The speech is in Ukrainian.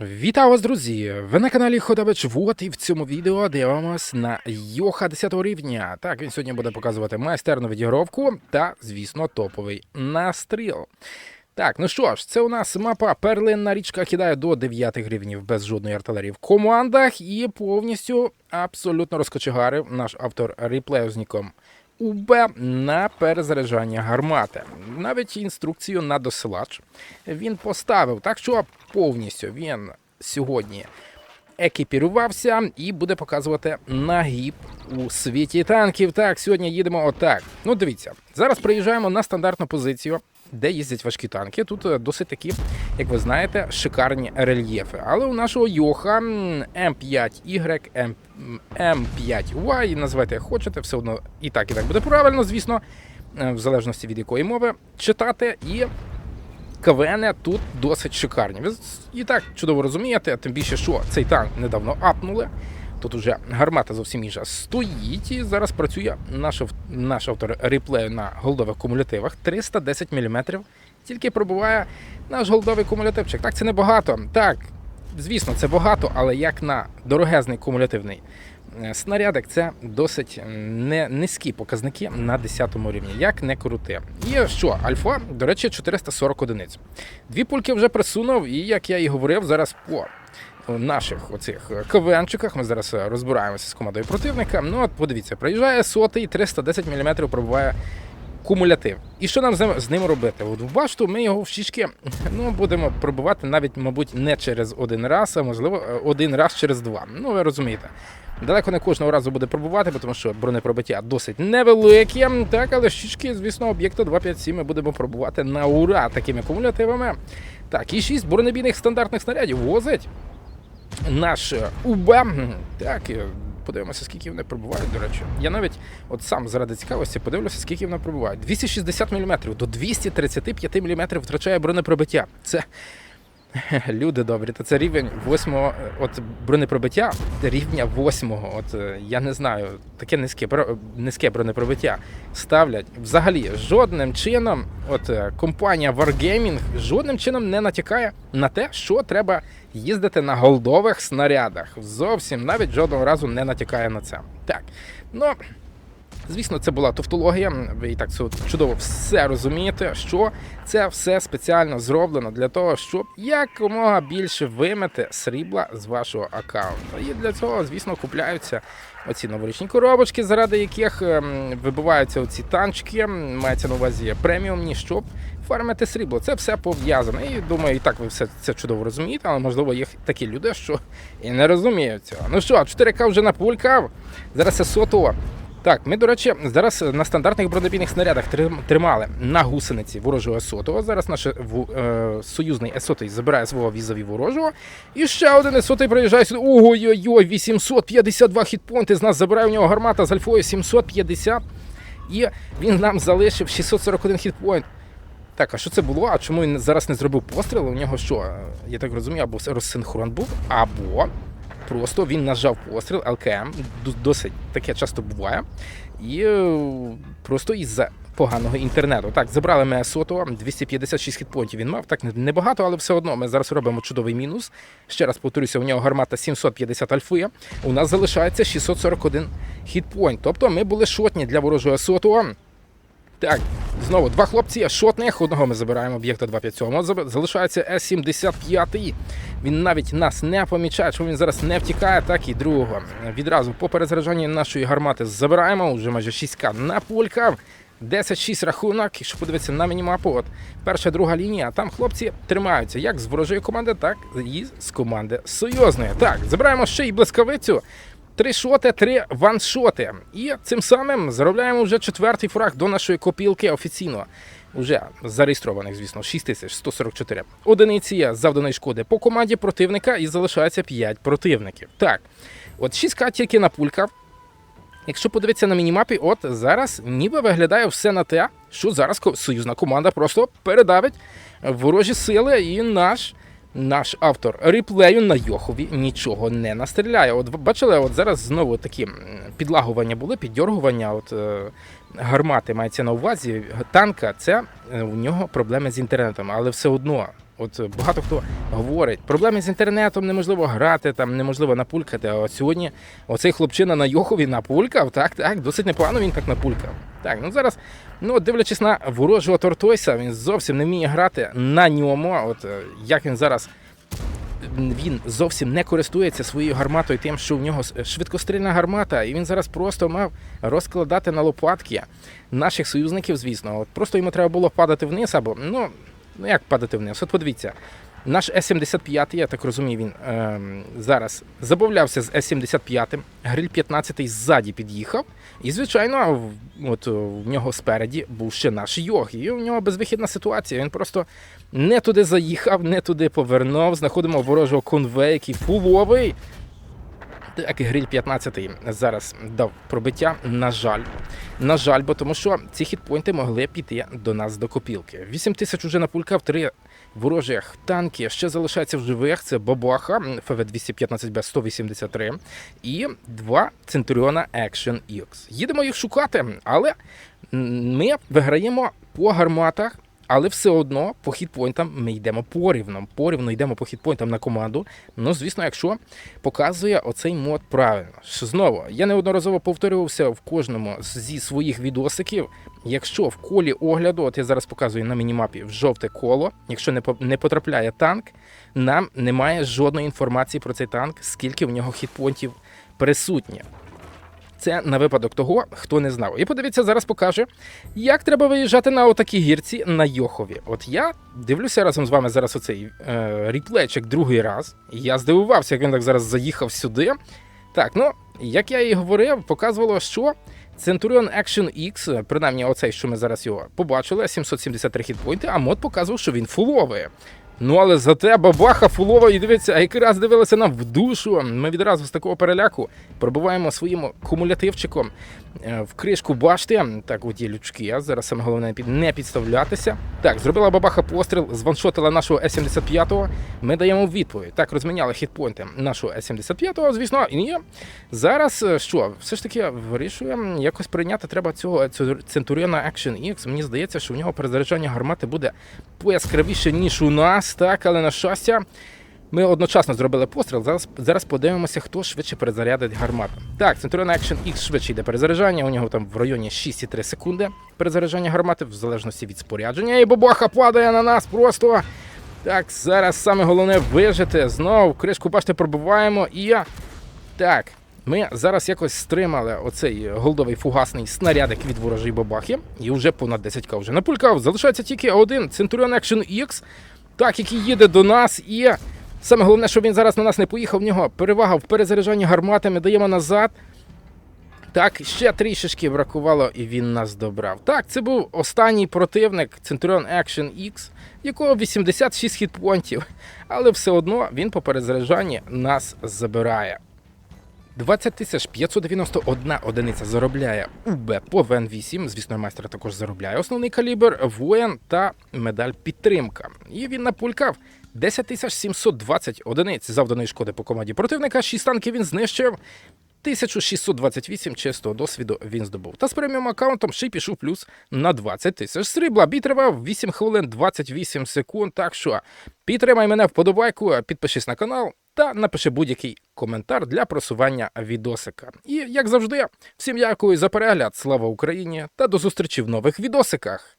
Вітаю вас, друзі! Ви на каналі Ходабич Вот і в цьому відео дивимось на Йоха 10 рівня. Так, він сьогодні буде показувати майстерну відігровку та, звісно, топовий настріл. Так, ну що ж, це у нас мапа Перлинна річка кидає до 9 рівнів без жодної артилерії в командах і повністю абсолютно розкочегарив наш автор реплею УБ на перезаряджання гармати. Навіть інструкцію на досилач він поставив, так що повністю він сьогодні екіпірувався і буде показувати нагіб у світі танків. Так, сьогодні їдемо отак. Ну, дивіться, зараз приїжджаємо на стандартну позицію. Де їздять важкі танки. Тут е, досить такі, як ви знаєте, шикарні рельєфи. Але у нашого Йоха м, М5Y, М- М5Y, називайте як хочете, все одно і так, і так буде правильно, звісно, е, в залежності від якої мови читати. І КВН тут досить шикарні. Ви і так чудово розумієте, тим більше, що цей танк недавно апнули. Тут уже гармата зовсім інша стоїть і зараз працює наш, наш автор реплею на голдових кумулятивах 310 мм. Тільки пробуває наш голдовий кумулятивчик. Так, це небагато. Так, звісно, це багато, але як на дорогезний кумулятивний е, снарядик, це досить не низькі показники на 10 рівні, як не крути. І що, альфа, до речі, 440 одиниць. Дві пульки вже присунув, і як я і говорив, зараз по наших оцих КВНчиках ми зараз е, розбираємося з командою противника. Ну от подивіться, приїжджає сотий, 310 мм пробуває кумулятив. І що нам з ним- робити? От в башту ми його в щічки ну, будемо пробувати навіть, мабуть, не через один раз, а можливо е, один раз через два. Ну, ви розумієте. Далеко не кожного разу буде пробувати, тому що бронепробиття досить невелике. Так, але щічки, звісно, об'єкта 257 ми будемо пробувати на ура такими кумулятивами. Так, і 6 бронебійних стандартних снарядів возить наш е, УБ. Так, подивимося, скільки вони пробувають, до речі. Я навіть от сам заради цікавості подивлюся, скільки вони пробувають. 260 мм до 235 мм втрачає бронепробиття. Це. Люди добрі, то це рівень восьмого, от бронепробиття рівня восьмого. От е, я не знаю, таке низьке низьке бронепробиття ставлять взагалі жодним чином. От е, компанія Wargaming жодним чином не натякає на те, що треба їздити на голдових снарядах. Зовсім навіть жодного разу не натякає на це. Так, ну. Звісно, це була тавтологія. Ви і так це чудово все розумієте, що це все спеціально зроблено для того, щоб якомога більше вимити срібла з вашого аккаунту. І для цього, звісно, купляються оці новорічні коробочки, заради яких ем, вибиваються оці танчики, мається на увазі преміумні, щоб фармити срібло. Це все пов'язано. І думаю, і так ви все це чудово розумієте, але можливо є такі люди, що і не розуміють цього. Ну що, 4К вже напулькав. Зараз це сотово. Так, ми, до речі, зараз на стандартних бронебійних снарядах тримали на гусениці ворожого сотого. Зараз наш ву- е, союзний есотий забирає свого візові ворожого. І ще один есотий приїжджає сюди. Ой-ой-ой, 852 хітпонти. З нас забирає у нього гармата з альфою 750. І він нам залишив 641 хітпойнт. Так, а що це було? А чому він зараз не зробив постріл? У нього що? е, Я так розумію, або розсинхрон був, або просто він нажав постріл ЛКМ, досить таке часто буває. І е, просто із-за поганого інтернету. Так, забрали ми сотого, 256 хітпонтів він мав. Так небагато, але все одно ми зараз робимо чудовий мінус. Ще раз повторюся, у нього гармата 750 альфи. У нас залишається 641 хітпойнт. Тобто ми були шотні для ворожого сотого. Так, знову два хлопці шотних. Одного ми забираємо об'єкта 257. Заб- Залишається С-75. Він навіть нас не помічає, що він зараз не втікає, так і другого. Відразу по перезаряджанні нашої гармати забираємо. Уже майже 6К напулькав. 10-6 рахунок, якщо подивитися на мінімапу, от перша друга лінія, там хлопці тримаються як з ворожої команди, так і з команди союзної. Так, забираємо ще й блискавицю. Три шоти, три ваншоти. І цим самим заробляємо вже четвертий фраг до нашої копілки офіційно. Уже зареєстрованих, звісно, 6144 одиниці завданої шкоди по команді противника і залишається 5 противників. Так, от 6К тільки напулькав. Якщо подивитися на мінімапі, от зараз ніби виглядає все на те, що зараз союзна команда просто передавить ворожі сили, і наш, наш автор реплею на Йохові нічого не настріляє. От бачили, от зараз знову такі підлагування були, піддергування. От е, гармати мається на увазі. Танка це е, у нього проблеми з інтернетом, але все одно От багато хто говорить, проблеми з інтернетом неможливо грати, там неможливо напулькати. А от сьогодні оцей хлопчина на Йохові напулькав, так, так, досить непогано він так напулькав. Так, ну зараз, ну дивлячись на ворожого Тортойса, він зовсім не вміє грати на ньому. От е, як він зараз він зовсім не користується своєю гарматою, тим, що в нього швидкострільна гармата, і він зараз просто мав розкладати на лопатки наших союзників, звісно. От просто йому треба було падати вниз або ну, ну як падати вниз? От подивіться. Наш С-75, я так розумію, він ем, зараз забавлявся з С-75, гриль 15 ззаді під'їхав. І, звичайно, от, в нього спереді був ще наш Йог. І в нього безвихідна ситуація. Він просто не туди заїхав, не туди повернув. Знаходимо ворожого конвея, який фуловий. Так, і гриль 15 зараз дав пробиття. На жаль, на жаль, бо тому що ці хітпойнти могли піти до нас до копілки. 8 тисяч уже напулькав, три ворожих танків ще залишається в живих. Це Бабаха, ФВ-215Б 183 і два Центуріона Action X. Їдемо їх шукати, але ми виграємо по гарматах. Але все одно по хітпойнтам ми йдемо порівно. Порівно йдемо по хітпойнтам на команду. Ну, звісно, якщо показує оцей мод правильно. Що знову, я неодноразово повторювався в кожному зі своїх відосиків. Якщо в колі огляду, от я зараз показую на мінімапі в жовте коло, якщо не потрапляє танк, нам немає жодної інформації про цей танк, скільки в нього хітпойнтів присутні. Це на випадок того, хто не знав. І подивіться, зараз покаже, як треба виїжджати на отакій гірці на Йохові. От я дивлюся разом з вами зараз оцей е, ріплейчик другий раз. Я здивувався, як він так зараз заїхав сюди. Так, ну, як я і говорив, показувало, що Centurion Action X, принаймні оцей, що ми зараз його побачили, 773 хітпойнти, а мод показував, що він фуловий. Ну, але зате бабаха фулова, і дивіться, а якраз дивилися нам в душу. Ми відразу з такого переляку пробиваємо своїм кумулятивчиком е, в кришку башти. Так, от є лючки. А зараз саме головне не підставлятися. Так, зробила бабаха постріл, званшотила нашого С-75. Ми даємо відповідь. Так, розміняли хітпойнти нашого С-75, звісно, і зараз е, що, все ж таки вирішуємо якось прийняти треба цього Центуріона Action X. Мені здається, що в нього перезаряджання гармати буде пояскравіше, ніж у нас, так, але на щастя. Ми одночасно зробили постріл. Зараз, зараз подивимося, хто швидше перезарядить гармату. Так, Centurion Action X швидше йде перезаряджання. У нього там в районі 6,3 секунди перезаряджання гармати, в залежності від спорядження. І бабаха падає на нас просто. Так, зараз саме головне вижити. Знову кришку бачите, пробиваємо і. Так, ми зараз якось стримали оцей голдовий фугасний снарядик від ворожої бабахи. І вже понад 10к вже напулькав. Залишається тільки один Centurion Action X, так, який їде до нас. І саме головне, що він зараз на нас не поїхав. В нього перевага в перезаряджанні гармати. Ми даємо назад. Так, ще трішечки бракувало, і він нас добрав. Так, це був останній противник Centurion Action X, якого 86 хітпонтів, але все одно він по перезаряджанні нас забирає. 20 тисяч 591 одиниця заробляє УБ по ВН-8. Звісно, майстер також заробляє основний калібр, воєн та медаль підтримка. І він напулькав 10 тисяч 720 одиниць завданої шкоди по команді противника. 6 танків він знищив. 1628 чистого досвіду він здобув. Та з преміум аккаунтом ще й пішов плюс на 20 тисяч срібла. Бій тривав 8 хвилин 28 секунд. Так що підтримай мене вподобайку, підпишись на канал та напиши будь-який коментар для просування відосика. І як завжди, всім дякую за перегляд. Слава Україні та до зустрічі в нових відосиках.